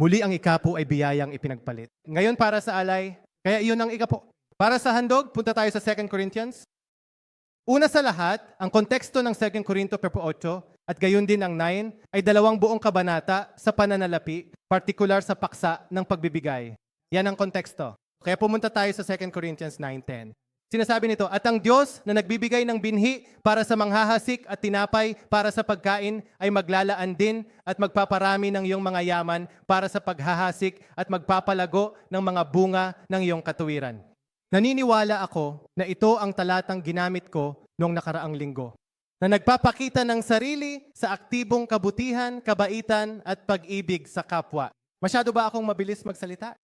Muli ang ikapo ay biyayang ipinagpalit. Ngayon para sa alay, kaya iyon ang ikapo. Para sa handog, punta tayo sa 2 Corinthians. Una sa lahat, ang konteksto ng 2 Corinto 8 at gayon din ang 9 ay dalawang buong kabanata sa pananalapi, partikular sa paksa ng pagbibigay. Yan ang konteksto. Kaya pumunta tayo sa 2 Corinthians 9.10. Sinasabi nito, At ang Diyos na nagbibigay ng binhi para sa manghahasik at tinapay para sa pagkain ay maglalaan din at magpaparami ng iyong mga yaman para sa paghahasik at magpapalago ng mga bunga ng iyong katuwiran. Naniniwala ako na ito ang talatang ginamit ko noong nakaraang linggo na nagpapakita ng sarili sa aktibong kabutihan, kabaitan at pag-ibig sa kapwa. Masyado ba akong mabilis magsalita?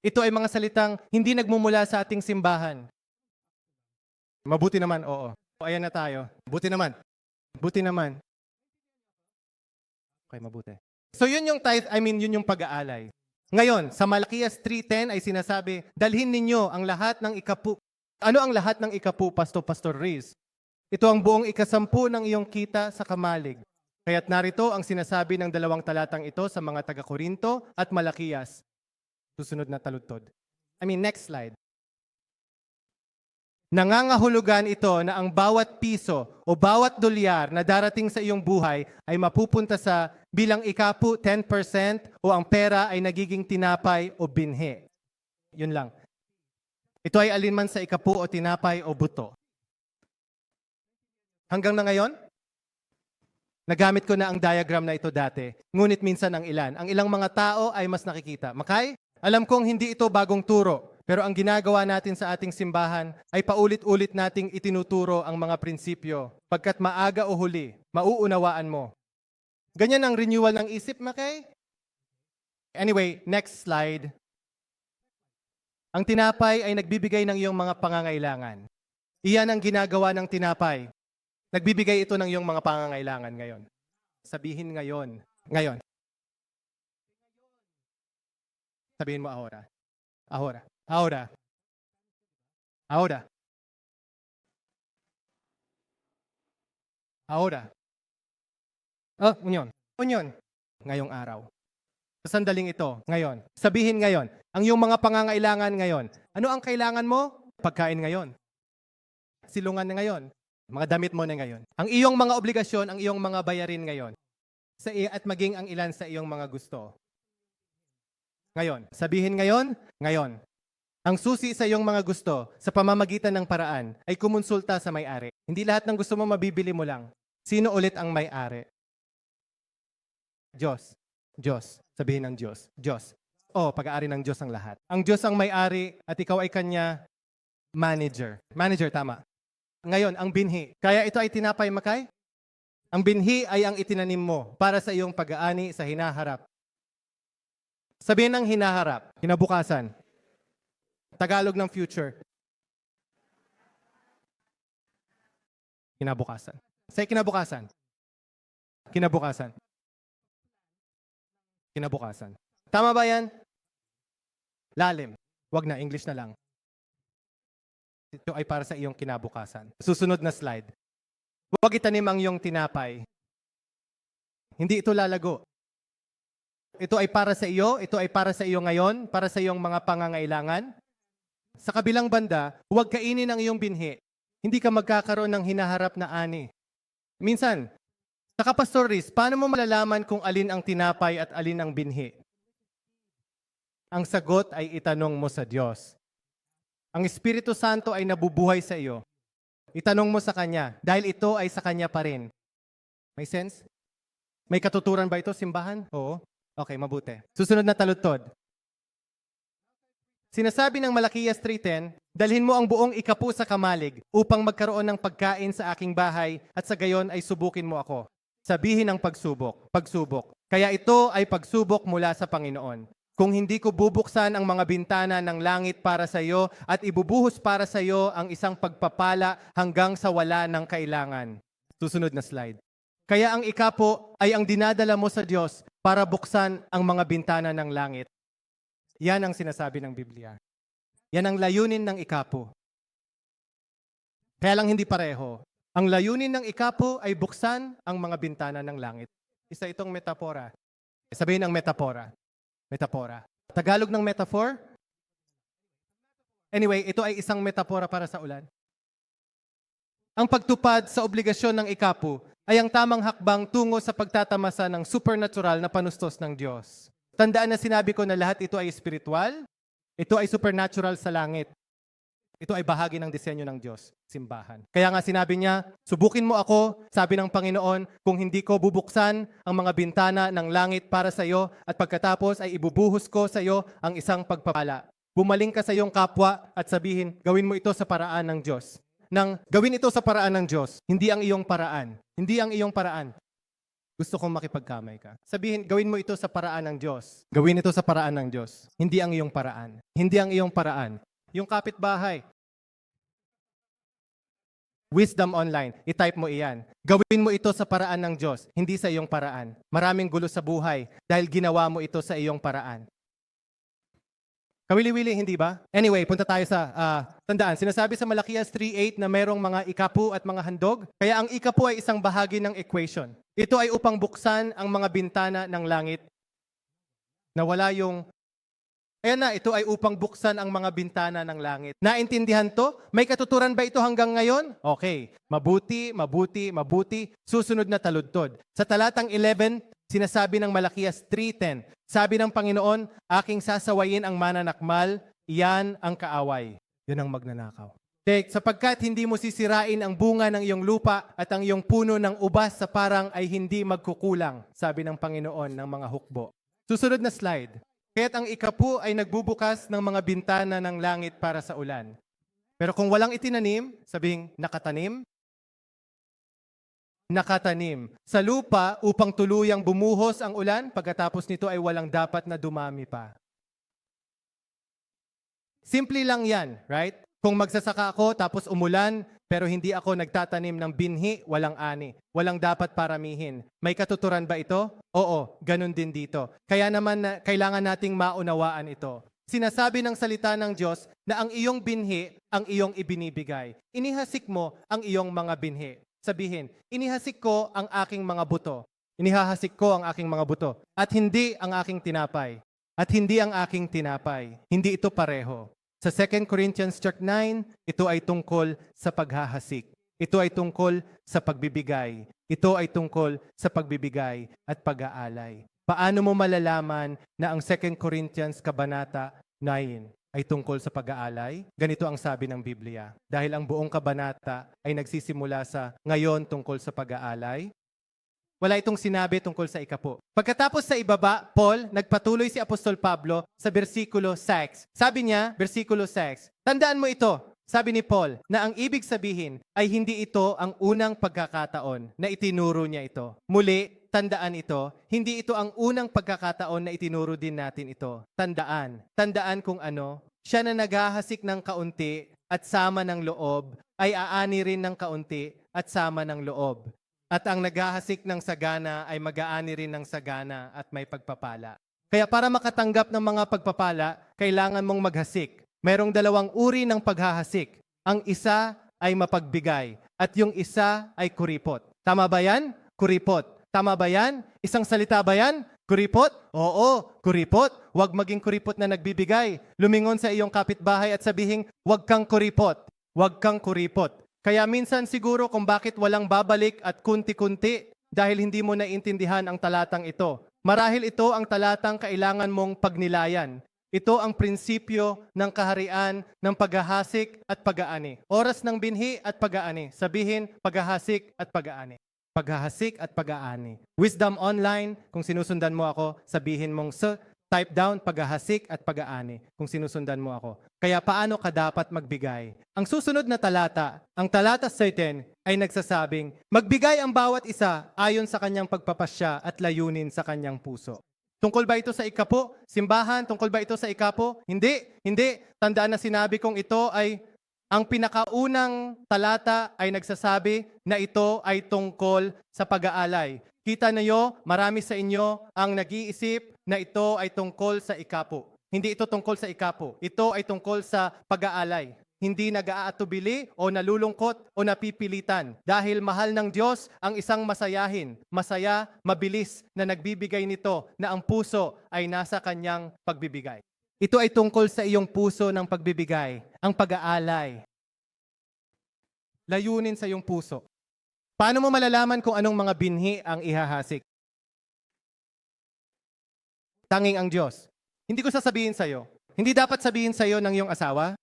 Ito ay mga salitang hindi nagmumula sa ating simbahan. Mabuti naman, oo. O, Ayan na tayo. Buti naman. Buti naman. Okay, mabuti. So yun yung tithe, I mean yun yung pag-aalay. Ngayon, sa Malakias 3.10 ay sinasabi, dalhin ninyo ang lahat ng ikapu. Ano ang lahat ng ikapu, Pastor Pastor Riz? Ito ang buong ikasampu ng iyong kita sa kamalig. Kaya't narito ang sinasabi ng dalawang talatang ito sa mga taga-Korinto at Malakias. Susunod na taludtod. I mean, next slide. Nangangahulugan ito na ang bawat piso o bawat dolyar na darating sa iyong buhay ay mapupunta sa bilang ikapu 10% o ang pera ay nagiging tinapay o binhi. Yun lang. Ito ay alinman sa ikapu o tinapay o buto. Hanggang na ngayon, nagamit ko na ang diagram na ito dati. Ngunit minsan ang ilan. Ang ilang mga tao ay mas nakikita. Makay, alam kong hindi ito bagong turo. Pero ang ginagawa natin sa ating simbahan ay paulit-ulit nating itinuturo ang mga prinsipyo. Pagkat maaga o huli, mauunawaan mo. Ganyan ang renewal ng isip, Makay? Anyway, next slide. Ang tinapay ay nagbibigay ng iyong mga pangangailangan. Iyan ang ginagawa ng tinapay. Nagbibigay ito ng iyong mga pangangailangan ngayon. Sabihin ngayon. Ngayon. Sabihin mo ahora. Ahora. Ahora. Ahora. Ahora. Oh, union. Union. Ngayong araw. Sa sandaling ito, ngayon. Sabihin ngayon, ang iyong mga pangangailangan ngayon. Ano ang kailangan mo? Pagkain ngayon. Silungan na ngayon. Mga damit mo na ngayon. Ang iyong mga obligasyon, ang iyong mga bayarin ngayon. Sa at maging ang ilan sa iyong mga gusto. Ngayon. Sabihin ngayon, ngayon. Ang susi sa iyong mga gusto sa pamamagitan ng paraan ay kumonsulta sa may-ari. Hindi lahat ng gusto mo mabibili mo lang. Sino ulit ang may-ari? Diyos. Diyos. Sabihin ng Diyos. Diyos. Oh, pag-aari ng Diyos ang lahat. Ang Diyos ang may-ari at ikaw ay kanya manager. Manager, tama. Ngayon, ang binhi. Kaya ito ay tinapay makay? Ang binhi ay ang itinanim mo para sa iyong pag-aani sa hinaharap. Sabihin ng hinaharap, kinabukasan. Tagalog ng future. Kinabukasan. Say kinabukasan. Kinabukasan. Kinabukasan. Tama ba yan? Lalim. Wag na, English na lang. Ito ay para sa iyong kinabukasan. Susunod na slide. Huwag itanim ang iyong tinapay. Hindi ito lalago. Ito ay para sa iyo, ito ay para sa iyo ngayon, para sa iyong mga pangangailangan. Sa kabilang banda, huwag kainin ang iyong binhi. Hindi ka magkakaroon ng hinaharap na ani. Minsan, sa Pastor Riz, paano mo malalaman kung alin ang tinapay at alin ang binhi? Ang sagot ay itanong mo sa Diyos. Ang Espiritu Santo ay nabubuhay sa iyo. Itanong mo sa Kanya, dahil ito ay sa Kanya pa rin. May sense? May katuturan ba ito, simbahan? Oo. Okay, mabuti. Susunod na taludtod. Sinasabi ng Malakias 3.10, Dalhin mo ang buong ikapu sa kamalig upang magkaroon ng pagkain sa aking bahay at sa gayon ay subukin mo ako. Sabihin ng pagsubok, pagsubok. Kaya ito ay pagsubok mula sa Panginoon. Kung hindi ko bubuksan ang mga bintana ng langit para sa iyo at ibubuhos para sa iyo ang isang pagpapala hanggang sa wala ng kailangan. Susunod na slide. Kaya ang ikapo ay ang dinadala mo sa Diyos para buksan ang mga bintana ng langit. Yan ang sinasabi ng Biblia. Yan ang layunin ng ikapo. Kaya lang hindi pareho. Ang layunin ng ikapo ay buksan ang mga bintana ng langit. Isa itong metapora. Sabihin ang metapora. Metapora. Tagalog ng metaphor? Anyway, ito ay isang metapora para sa ulan. Ang pagtupad sa obligasyon ng ikapo ay ang tamang hakbang tungo sa pagtatamasa ng supernatural na panustos ng Diyos. Tandaan na sinabi ko na lahat ito ay spiritual, ito ay supernatural sa langit. Ito ay bahagi ng disenyo ng Diyos, simbahan. Kaya nga sinabi niya, subukin mo ako, sabi ng Panginoon, kung hindi ko bubuksan ang mga bintana ng langit para sa iyo at pagkatapos ay ibubuhos ko sa iyo ang isang pagpapala. Bumaling ka sa iyong kapwa at sabihin, gawin mo ito sa paraan ng Diyos. Nang gawin ito sa paraan ng Diyos, hindi ang iyong paraan. Hindi ang iyong paraan. Gusto kong makipagkamay ka. Sabihin, gawin mo ito sa paraan ng Diyos. Gawin ito sa paraan ng Diyos. Hindi ang iyong paraan. Hindi ang iyong paraan. Yung kapitbahay. Wisdom Online. I-type mo iyan. Gawin mo ito sa paraan ng Diyos, hindi sa iyong paraan. Maraming gulo sa buhay dahil ginawa mo ito sa iyong paraan. Kawili-wili, hindi ba? Anyway, punta tayo sa ah, tandaan. Sinasabi sa Malakias 3.8 na merong mga ikapu at mga handog. Kaya ang ikapu ay isang bahagi ng equation. Ito ay upang buksan ang mga bintana ng langit na wala yung Ayan na, ito ay upang buksan ang mga bintana ng langit. Naintindihan to? May katuturan ba ito hanggang ngayon? Okay. Mabuti, mabuti, mabuti. Susunod na taludtod. Sa talatang 11, sinasabi ng Malakias 3.10, sabi ng Panginoon, aking sasawayin ang mananakmal, iyan ang kaaway. Yun ang magnanakaw. Take, sapagkat hindi mo sisirain ang bunga ng iyong lupa at ang iyong puno ng ubas sa parang ay hindi magkukulang, sabi ng Panginoon ng mga hukbo. Susunod na slide. Kaya't ang ikapu ay nagbubukas ng mga bintana ng langit para sa ulan. Pero kung walang itinanim, sabing nakatanim, nakatanim sa lupa upang tuluyang bumuhos ang ulan, pagkatapos nito ay walang dapat na dumami pa. Simple lang yan, right? Kung magsasaka ako tapos umulan, pero hindi ako nagtatanim ng binhi, walang ani. Walang dapat paramihin. May katuturan ba ito? Oo, ganun din dito. Kaya naman na, kailangan nating maunawaan ito. Sinasabi ng salita ng Diyos na ang iyong binhi ang iyong ibinibigay. Inihasik mo ang iyong mga binhi. Sabihin, inihasik ko ang aking mga buto. Inihahasik ko ang aking mga buto. At hindi ang aking tinapay. At hindi ang aking tinapay. Hindi ito pareho. Sa 2 Corinthians chapter 9, ito ay tungkol sa paghahasik. Ito ay tungkol sa pagbibigay. Ito ay tungkol sa pagbibigay at pag-aalay. Paano mo malalaman na ang 2 Corinthians kabanata 9 ay tungkol sa pag-aalay? Ganito ang sabi ng Biblia. Dahil ang buong kabanata ay nagsisimula sa ngayon tungkol sa pag-aalay, wala itong sinabi tungkol sa ikapo. Pagkatapos sa ibaba, Paul, nagpatuloy si Apostol Pablo sa versikulo 6. Sabi niya, versikulo 6, tandaan mo ito, sabi ni Paul, na ang ibig sabihin ay hindi ito ang unang pagkakataon na itinuro niya ito. Muli, tandaan ito, hindi ito ang unang pagkakataon na itinuro din natin ito. Tandaan, tandaan kung ano, siya na naghahasik ng kaunti at sama ng loob, ay aani rin ng kaunti at sama ng loob. At ang naghahasik ng sagana ay mag-aani rin ng sagana at may pagpapala. Kaya para makatanggap ng mga pagpapala, kailangan mong maghasik. Merong dalawang uri ng paghahasik. Ang isa ay mapagbigay at yung isa ay kuripot. Tama ba yan? Kuripot. Tama ba yan? Isang salita ba yan? Kuripot? Oo, kuripot. Huwag maging kuripot na nagbibigay. Lumingon sa iyong kapitbahay at sabihin, huwag kang kuripot. Huwag kang kuripot. Kaya minsan siguro kung bakit walang babalik at kunti-kunti dahil hindi mo naintindihan ang talatang ito. Marahil ito ang talatang kailangan mong pagnilayan. Ito ang prinsipyo ng kaharian ng paghahasik at pag-aani. Oras ng binhi at pag-aani. Sabihin, paghahasik at pag-aani. Paghahasik at pag-aani. Wisdom Online, kung sinusundan mo ako, sabihin mong, Sir, type down paghahasik at pag-aani kung sinusundan mo ako. Kaya paano ka dapat magbigay? Ang susunod na talata, ang talata 13 ay nagsasabing, magbigay ang bawat isa ayon sa kanyang pagpapasya at layunin sa kanyang puso. Tungkol ba ito sa ikapo? Simbahan, tungkol ba ito sa ikapo? Hindi, hindi. Tandaan na sinabi kong ito ay ang pinakaunang talata ay nagsasabi na ito ay tungkol sa pag-aalay. Kita niyo, marami sa inyo ang nag-iisip na ito ay tungkol sa ikapo. Hindi ito tungkol sa ikapo. Ito ay tungkol sa pag-aalay. hindi nag-aatubili o nalulungkot o napipilitan. Dahil mahal ng Diyos ang isang masayahin, masaya, mabilis na nagbibigay nito na ang puso ay nasa kanyang pagbibigay. Ito ay tungkol sa iyong puso ng pagbibigay, ang pag-aalay. Layunin sa iyong puso. Paano mo malalaman kung anong mga binhi ang ihahasik? Tanging ang Diyos. Hindi ko sasabihin sa iyo. Hindi dapat sabihin sa iyo ng iyong asawa.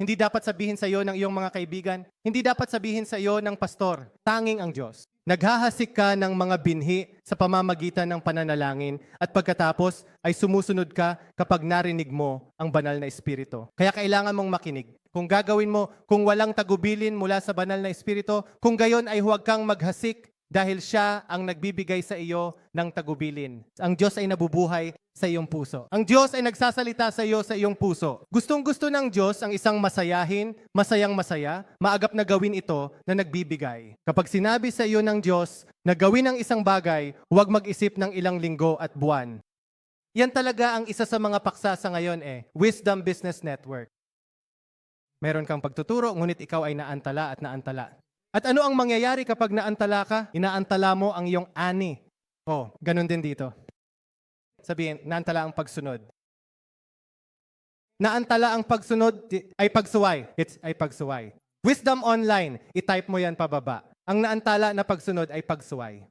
Hindi dapat sabihin sa iyo ng iyong mga kaibigan. Hindi dapat sabihin sa iyo ng pastor. Tanging ang Diyos. Naghahasik ka ng mga binhi sa pamamagitan ng pananalangin at pagkatapos ay sumusunod ka kapag narinig mo ang banal na Espiritu. Kaya kailangan mong makinig. Kung gagawin mo, kung walang tagubilin mula sa banal na Espiritu, kung gayon ay huwag kang maghasik dahil siya ang nagbibigay sa iyo ng tagubilin. Ang Diyos ay nabubuhay sa iyong puso. Ang Diyos ay nagsasalita sa iyo sa iyong puso. Gustong gusto ng Diyos ang isang masayahin, masayang masaya, maagap na gawin ito na nagbibigay. Kapag sinabi sa iyo ng Diyos na gawin ang isang bagay, huwag mag-isip ng ilang linggo at buwan. Yan talaga ang isa sa mga paksa sa ngayon eh, Wisdom Business Network. Meron kang pagtuturo, ngunit ikaw ay naantala at naantala. At ano ang mangyayari kapag naantala ka? Inaantala mo ang iyong ani. Oh, ganun din dito. Sabihin, naantala ang pagsunod. Naantala ang pagsunod ay pagsuway. It's ay pagsuway. Wisdom online, itype mo yan pababa. Ang naantala na pagsunod ay pagsuway.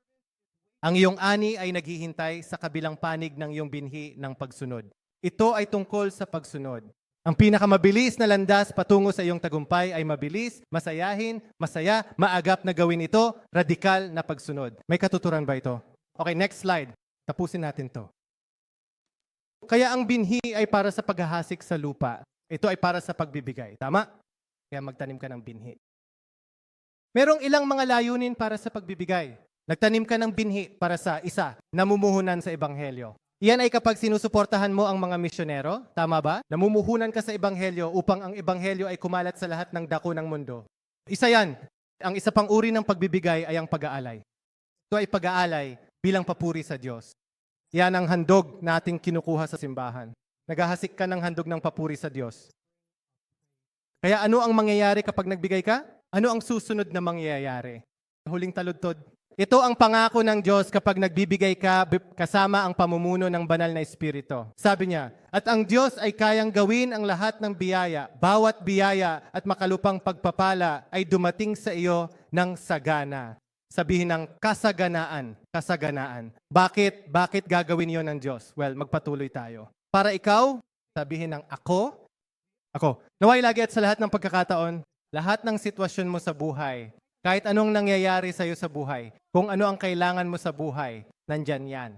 Ang iyong ani ay naghihintay sa kabilang panig ng iyong binhi ng pagsunod. Ito ay tungkol sa pagsunod. Ang pinakamabilis na landas patungo sa iyong tagumpay ay mabilis, masayahin, masaya, maagap na gawin ito, radikal na pagsunod. May katuturan ba ito? Okay, next slide. Tapusin natin to. Kaya ang binhi ay para sa paghahasik sa lupa. Ito ay para sa pagbibigay. Tama? Kaya magtanim ka ng binhi. Merong ilang mga layunin para sa pagbibigay. Nagtanim ka ng binhi para sa isa, namumuhunan sa ebanghelyo. Iyan ay kapag sinusuportahan mo ang mga misyonero, tama ba? Namumuhunan ka sa ebanghelyo upang ang ebanghelyo ay kumalat sa lahat ng dako ng mundo. Isa yan. Ang isa pang uri ng pagbibigay ay ang pag-aalay. Ito ay pag-aalay bilang papuri sa Diyos. Yan ang handog nating kinukuha sa simbahan. Naghahasik ka ng handog ng papuri sa Diyos. Kaya ano ang mangyayari kapag nagbigay ka? Ano ang susunod na mangyayari? Huling taludtod. Ito ang pangako ng Diyos kapag nagbibigay ka kasama ang pamumuno ng banal na Espiritu. Sabi niya, at ang Diyos ay kayang gawin ang lahat ng biyaya. Bawat biyaya at makalupang pagpapala ay dumating sa iyo ng sagana. Sabihin ng kasaganaan, kasaganaan. Bakit? Bakit gagawin yon ng Diyos? Well, magpatuloy tayo. Para ikaw, sabihin ng ako, ako. Naway lagi at sa lahat ng pagkakataon, lahat ng sitwasyon mo sa buhay, kahit anong nangyayari sa iyo sa buhay, kung ano ang kailangan mo sa buhay, nandyan yan.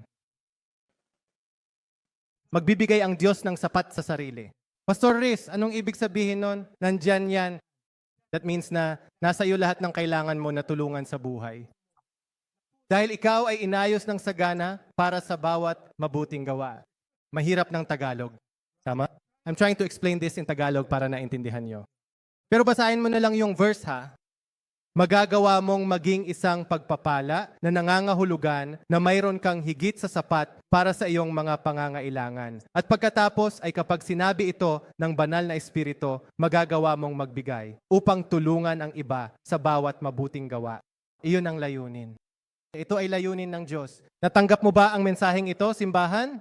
Magbibigay ang Diyos ng sapat sa sarili. Pastor Riz, anong ibig sabihin nun? Nandyan yan. That means na nasa iyo lahat ng kailangan mo na tulungan sa buhay. Dahil ikaw ay inayos ng sagana para sa bawat mabuting gawa. Mahirap ng Tagalog. Tama? I'm trying to explain this in Tagalog para naintindihan nyo. Pero basahin mo na lang yung verse ha. Magagawa mong maging isang pagpapala na nangangahulugan na mayroon kang higit sa sapat para sa iyong mga pangangailangan. At pagkatapos ay kapag sinabi ito ng banal na espiritu, magagawa mong magbigay upang tulungan ang iba sa bawat mabuting gawa. Iyon ang layunin. Ito ay layunin ng Diyos. Natanggap mo ba ang mensaheng ito, simbahan?